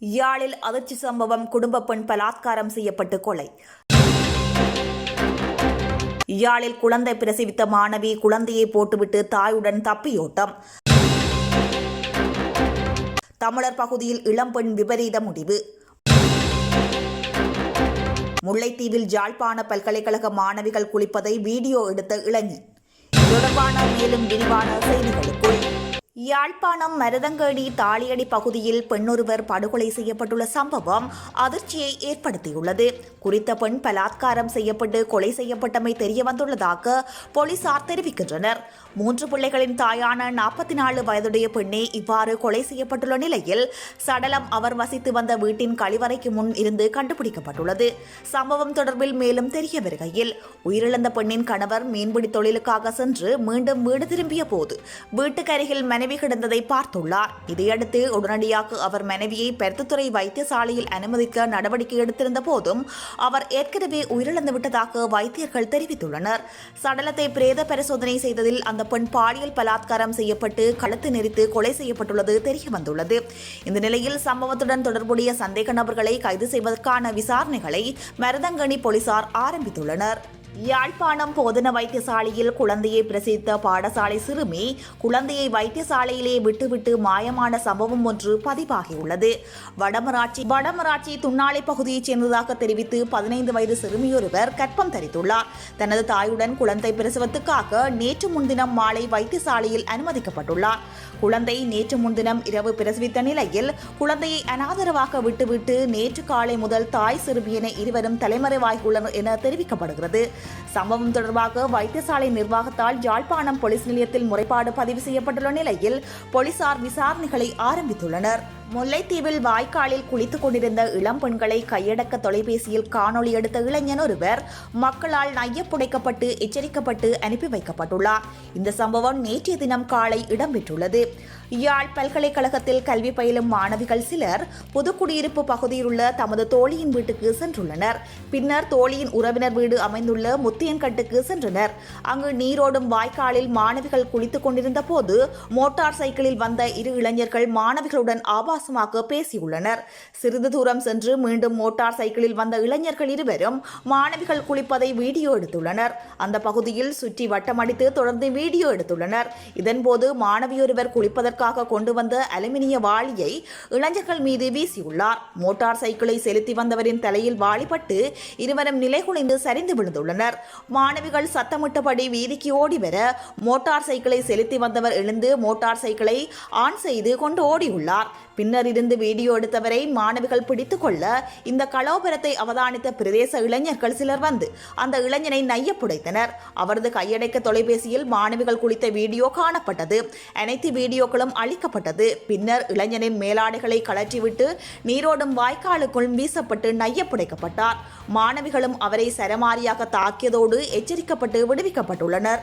யாழில் அதிர்ச்சி சம்பவம் குடும்ப பெண் பலாத்காரம் செய்யப்பட்டு கொலை. யாழில் குழந்தை பிரசவித்த மாணவி குழந்தையை போட்டுவிட்டு தாயுடன் தப்பியோட்டம். தமிழர் பகுதியில் இளம்பெண் விபரீத முடிவு. முல்லைத்தீவில் ஜாழ்ப்பாண பல்கலைக்கழக மாணவிகள் குளிப்பதை வீடியோ எடுத்த இளைஞன். தொடர்பான மேலும் விரிவான செய்திகள். யாழ்ப்பாணம் மருதங்கேடி தாளியடி பகுதியில் பெண்ணொருவர் படுகொலை செய்யப்பட்டுள்ள சம்பவம் அதிர்ச்சியை ஏற்படுத்தியுள்ளது. குறித்த பெண் பலாத்காரம் செய்யப்பட்டு கொலை செய்யப்பட்டமை தெரியவந்துள்ளதாக போலீசார் தெரிவிக்கின்றனர். மூன்று பிள்ளைகளின் தாயான நாற்பத்தி நாலு வயதுடைய பெண்ணே இவ்வாறு கொலை செய்யப்பட்டுள்ள நிலையில் சடலம் அவர் வசித்து வந்த வீட்டின் கழிவறைக்கு முன் இருந்து கண்டுபிடிக்கப்பட்டுள்ளது. சம்பவம் தொடர்பில் மேலும் தெரிய வருகையில் உயிரிழந்த பெண்ணின் கணவர் மீன்பிடி தொழிலுக்காக சென்று மீண்டும் வீடு திரும்பிய போது வீட்டுக்கருகில் மனைவி கிடந்ததை பார்த்துள்ளார். இதையடுத்து உடனடியாக அவர் மனைவியை பெருத்துத்துறை வைத்தியசாலையில் அனுமதிக்க நடவடிக்கை எடுத்திருந்த போதும் அவர் ஏற்கனவே உயிரிழந்து விட்டதாக வைத்தியர்கள் தெரிவித்துள்ளனர். சடலத்தை பிரேத பரிசோதனை செய்ததில் அந்த பெண் பாலியல் பலாத்காரம் செய்யப்பட்டு கழுத்து நெரித்து கொலை செய்யப்பட்டுள்ளது தெரிய வந்துள்ளது இந்த நிலையில் சம்பவத்துடன் தொடர்புடைய சந்தேக நபர்களை கைது செய்வதற்கான விசாரணைகளை மருதங்கணி போலீசார் ஆரம்பித்துள்ளனர். யாழ்ப்பாணம் போதன வைத்தியசாலையில் குழந்தையை பிரசித்த பாடசாலை சிறுமி குழந்தையை வைத்தியசாலையிலே விட்டுவிட்டு மாயமான சம்பவம் ஒன்று பதிவாகியுள்ளது. வடமராட்சி வடமராட்சி துண்ணாலை பகுதியைச் சேர்ந்ததாக தெரிவித்து பதினைந்து வயது சிறுமியொருவர் கற்பம் தரித்துள்ளார். தனது தாயுடன் குழந்தை பிரசவத்துக்காக நேற்று முன்தினம் மாலை வைத்தியசாலையில் அனுமதிக்கப்பட்டுள்ளார். குழந்தை நேற்று முன்தினம் இரவு பிரசவித்த நிலையில் குழந்தையை அனாதரவாக விட்டுவிட்டு நேற்று காலை முதல் தாய் சிறுமியின இருவரும் தலைமறைவாகியுள்ளனர் என தெரிவிக்கப்படுகிறது. சம்பவம் தொடர்பாக வைத்தியசாலை நிர்வாகத்தால் யாழ்ப்பாணம் போலீஸ் நிலையத்தில் முறைப்பாடு பதிவு செய்யப்பட்டுள்ள நிலையில் போலீசார் விசாரணைகளை ஆரம்பித்துள்ளனர். முல்லைத்தீவில் வாய்க்காலில் குளித்துக் கொண்டிருந்த இளம் பெண்களை கையடக்க தொலைபேசியில் காணொளி எடுத்த இளைஞன் ஒருவர் மக்களால் நையப்புடைக்கப்பட்டு எச்சரிக்கப்பட்டு அனுப்பி வைக்கப்பட்டுள்ளார். இந்த சம்பவம் நேற்றைய தினம் காலை இடம்பெற்றுள்ளது. யாழ் பல்கலைக்கழகத்தில் கல்வி பயிலும் மாணவிகள் சிலர் புதுக்குடியிருப்பு பகுதியில் உள்ள தமது தோழியின் வீட்டுக்கு சென்றுள்ளனர். பின்னர் தோழியின் உறவினர் வீடு அமைந்துள்ள முத்தியன்கட்டுக்கு சென்றனர். அங்கு நீரோடும் வாய்க்காலில் மாணவிகள் குளித்துக் கொண்டிருந்த போது மோட்டார் சைக்கிளில் வந்த இரு இளைஞர்கள் மாணவிகளுடன் ஆபாசமாக பேசியுள்ளனர். சிறிது தூரம் சென்று மீண்டும் மோட்டார் சைக்கிளில் வந்த இளைஞர்கள் இருவரும் மாணவிகள் குளிப்பதை வீடியோ எடுத்துள்ளனர். அந்த பகுதியில் சுற்றி வட்டமடித்து தொடர்ந்து வீடியோ எடுத்துள்ளனர். இதன்போது மாணவியொருவர் குளிப்பதற்காக கொண்டு வந்த அலுமினிய வாளியை இளைஞர்கள் மீது வீசியுள்ளார். மோட்டார் சைக்கிளை செலுத்தி வந்தவரின் தலையில் வாளிப்பட்டு இருவரும் நிலைகுலைந்து சரிந்து விழுந்துள்ளனர். மாணவிகள் சத்தமிட்டபடி வீதிக்கு ஓடி வர மோட்டார் சைக்கிளை செலுத்தி வந்தவர் எழுந்து மோட்டார் சைக்கிளை ஆன் செய்து கொண்டு ஓடியுள்ளார். பின்னர் இருந்து வீடியோ எடுத்தவரை மாணவிகள் பிடித்து கொள்ள இந்த கலோபரத்தை அவதானித்த பிரதேச இளைஞர்கள் சிலர் வந்து அந்த இளைஞனை நைய புடைத்தனர். அவரது கையடைக்க தொலைபேசியில் மாணவிகள் குளித்த வீடியோ காணப்பட்டது. அனைத்து வீடியோக்களும் அளிக்கப்பட்டது. பின்னர் இளைஞனின் மேலாடைகளை கழற்றிவிட்டு நீரோடும் வாய்க்காலுக்குள் வீசப்பட்டு நைய புடைக்கப்பட்டார். மாணவிகளும் அவரை சரமாரியாக தாக்கியதோடு எச்சரிக்கப்பட்டு விடுவிக்கப்பட்டுள்ளனர்.